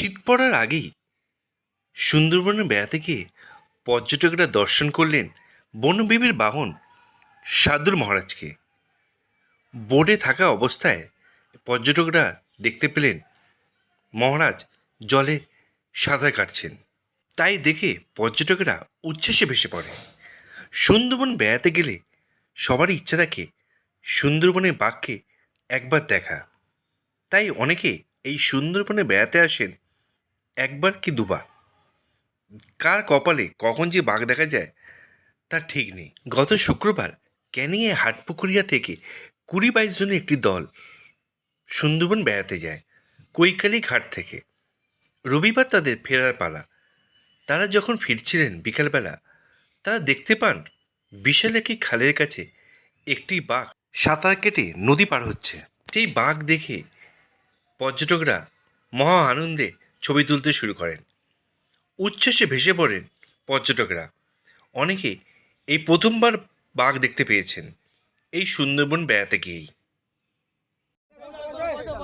শীত পড়ার আগেই সুন্দরবনে বেড়াতে গিয়ে পর্যটকরা দর্শন করলেন বনবিবির বাহন সাদুর মহারাজকে। বোর্ডে থাকা অবস্থায় পর্যটকরা দেখতে পেলেন মহারাজ জলে সাঁতার কাটছেন। তাই দেখে পর্যটকরা উচ্ছ্বাসে ভেসে পড়ে। সুন্দরবন বেড়াতে গেলে সবারই ইচ্ছা থাকে সুন্দরবনের বাঘকে একবার দেখা। তাই অনেকে এই সুন্দরবনে বেড়াতে আসেন একবার কি দুবার? কার কপালে কখন যে বাঘ দেখা যায় তার ঠিক নেই। গত শুক্রবার ক্যানিংয়ে হাটপুকুরিয়া থেকে কুড়ি বাইশ জনের একটি দল সুন্দরবন বেড়াতে যায় কৈকালি ঘাট থেকে। রবিবার তাদের ফেরার পালা। তারা যখন ফিরছিলেন বিকালবেলা, তারা দেখতে পান বিশাল একটি খালের কাছে একটি বাঘ সাঁতার কেটে নদী পার হচ্ছে। সেই বাঘ দেখে পর্যটকরা মহা আনন্দে ছবি তুলতে শুরু করেন। উচ্ছ্বাসে ভেসে পড়েন পর্যটকরা। অনেকে এই প্রথমবার বাঘ দেখতে পেয়েছেন। এই সুন্দরবন বেড়াতে গিয়েই এবার দে দে এই দে এবার দে দেখবি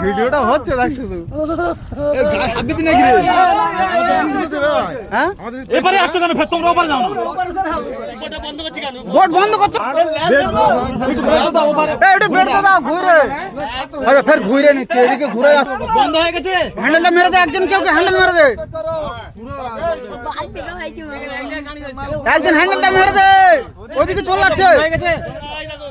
ভিডিওটা হচ্ছে দেখ শুধু হাত দিবি নাকি রে হ্যাঁ এবারে আসছো কেন ফের তোমরা ওপারে যাও বোট বন্ধ করছ আচ্ছা ফের ঘুরে নিচ্ছে এদিকে ঘুরে বন্ধ হয়ে গেছে হ্যান্ডেলটা মেরে দে একজন কেউ হ্যান্ডেল মেরে দে একজন হ্যান্ডেলটা মেরে দে ওদিকে চলে যাচ্ছে হয়ে মনে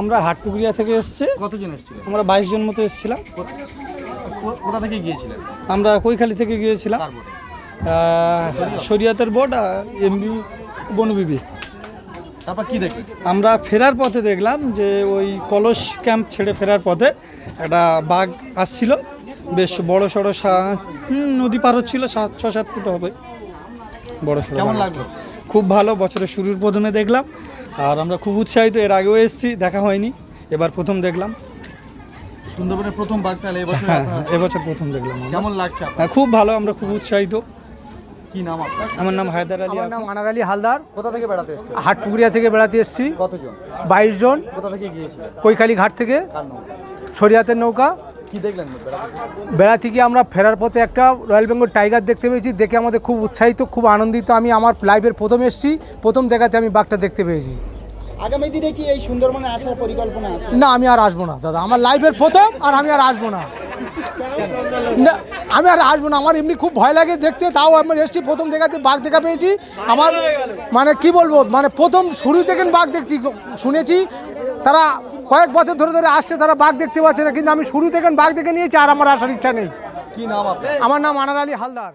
আমরা হাটপুকুরিয়া থেকে এসেছি। কতজন এসেছিল? আমরা বাইশ জন মতো এসেছিলাম। কোথা থেকে গিয়েছিলেন? আমরা কৈখালি থেকে গিয়েছিলাম। শরিয়াতের বোট এমবি বনবিবি তারপর কি দেখলেন? আমরা ফেরার পথে দেখলাম যে ওই কলস ক্যাম্প ছেড়ে ফেরার পথে একটা বাঘ আসছিল। বেশ বড় সড়ো নদী পার হচ্ছিল সাত ছ সাত ফুট হবে। বড় সড়ো কেমন লাগল? খুব ভালো বছরের শুরুর প্রথমে দেখলাম। আর আমরা খুব উৎসাহিত এর আগেও এসেছি দেখা হয়নি। এবার প্রথম দেখলাম। সুন্দরবনের প্রথম বাঘ তাহলে এবছর হ্যাঁ এবছর প্রথম দেখলাম। কেমন লাগছে হ্যাঁ, খুব ভালো আমরা খুব উৎসাহিত। কি নাম আপনার? আমার নাম হায়দার আলী আমার নাম আনার আলী হালদার। কোথা থেকে বেড়াতে এসেছেন? হাটপুকুরিয়া থেকে বেড়াতে এসেছি। কতজন? বাইশ জন। কোথা থেকে গিয়েছিলেন? ঘাট থেকে। কার নৌকা? ছড়িয়াতের নৌকা কি দেখলেন বেড়াতে বেড়াতে আমরা ফেরার পথে একটা রয়্যাল বেঙ্গল টাইগার দেখতে পেয়েছি দেখে আমাদের খুব উৎসাহিত খুব আনন্দিত। আমি আমার লাইফের প্রথম এসেছি প্রথম দেখাতে আমি বাঘটা দেখতে পেয়েছি। আগামী দিনে কি এই সুন্দরবনে আসার পরিকল্পনা আছে? না আমি আর আসব না দাদা। আমার লাইফের প্রথম আর আমি আর আসব না। না আমি আর আসব না। আমার এমনি খুব ভয় লাগে দেখতে তাও আমি এসেছি প্রথম দেখাতে বাঘ দেখা পেয়েছি। আমার মানে কি বলব মানে প্রথম শুরু থেকে বাঘ দেখছি শুনেছি। তারা কয়েক বছর ধরে ধরে আসছে তারা বাঘ দেখতে পাচ্ছে না কিন্তু আমি শুরু থেকে বাঘ দেখে নিয়েছি আর আমার আসার ইচ্ছা নেই। কি নাম আমার নাম আনার আলী হালদার।